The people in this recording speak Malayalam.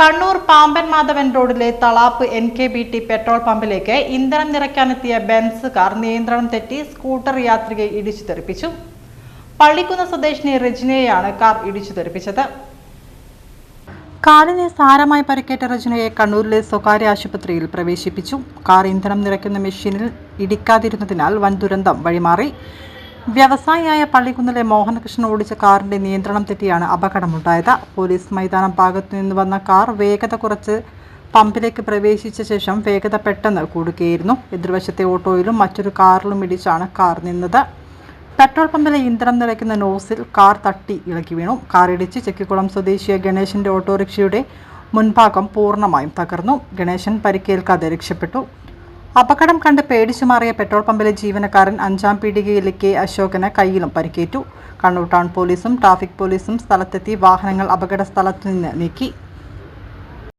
കണ്ണൂർ പാമ്പൻ മാധവൻ റോഡിലെ Thalap N K B T petrol പമ്പിലേക്ക് ഇന്ധനം നിറയ്ക്കാനെത്തിയ ബെൻസ് കാർ നിയന്ത്രണം തെറ്റി സ്കൂട്ടർ യാത്രികയെ ഇടിച്ചു തെറിപ്പിച്ചു. പള്ളിക്കുന്ന് സ്വദേശിനി റെജിനയെയാണ് കാർ ഇടിച്ചു തെറിപ്പിച്ചത്. കാലിന് സാരമായി പരിക്കേറ്റ റജനയെ കണ്ണൂരിലെ സ്വകാര്യ ആശുപത്രിയിൽ പ്രവേശിപ്പിച്ചു. കാർ ഇന്ധനം നിറയ്ക്കുന്ന മെഷീനിൽ ഇടിക്കാതിരുന്നതിനാൽ വൻ ദുരന്തം വഴിമാറി. വ്യവസായിയായ പള്ളിക്കുന്നിലെ മോഹനകൃഷ്ണൻ ഓടിച്ച കാറിന്റെ നിയന്ത്രണം തെറ്റിയാണ് അപകടമുണ്ടായത്. പോലീസ് മൈതാനം ഭാഗത്തു നിന്ന് വന്ന കാർ വേഗത കുറച്ച് പമ്പിലേക്ക് പ്രവേശിച്ച ശേഷം വേഗത പെട്ടെന്ന് കൂടുകയായിരുന്നു. എതിർവശത്തെ ഓട്ടോയിലും മറ്റൊരു കാറിലും ഇടിച്ചാണ് കാർ നിന്നത്. പെട്രോൾ പമ്പിലെ ഇന്ധനം നിറയ്ക്കുന്ന നോസിൽ കാർ തട്ടി ഇളക്കി വീണു. കാറിടിച്ച് ചെക്കിക്കുളം സ്വദേശിയ ഗണേശന്റെ ഓട്ടോറിക്ഷയുടെ മുൻഭാഗം പൂർണമായും തകർന്നു. ഗണേശൻ പരിക്കേൽക്കാതെ രക്ഷപ്പെട്ടു. അപകടം കണ്ട് പേടിച്ചു മാറിയ പെട്രോൾ പമ്പിലെ ജീവനക്കാരൻ അഞ്ചാം പീടികയിലെ കെ അശോകന് കയ്യിലും പരിക്കേറ്റു. കണ്ണൂർ ടൗൺ പോലീസും ട്രാഫിക് പോലീസും സ്ഥലത്തെത്തി വാഹനങ്ങൾ അപകട സ്ഥലത്തു നിന്ന് നീക്കി.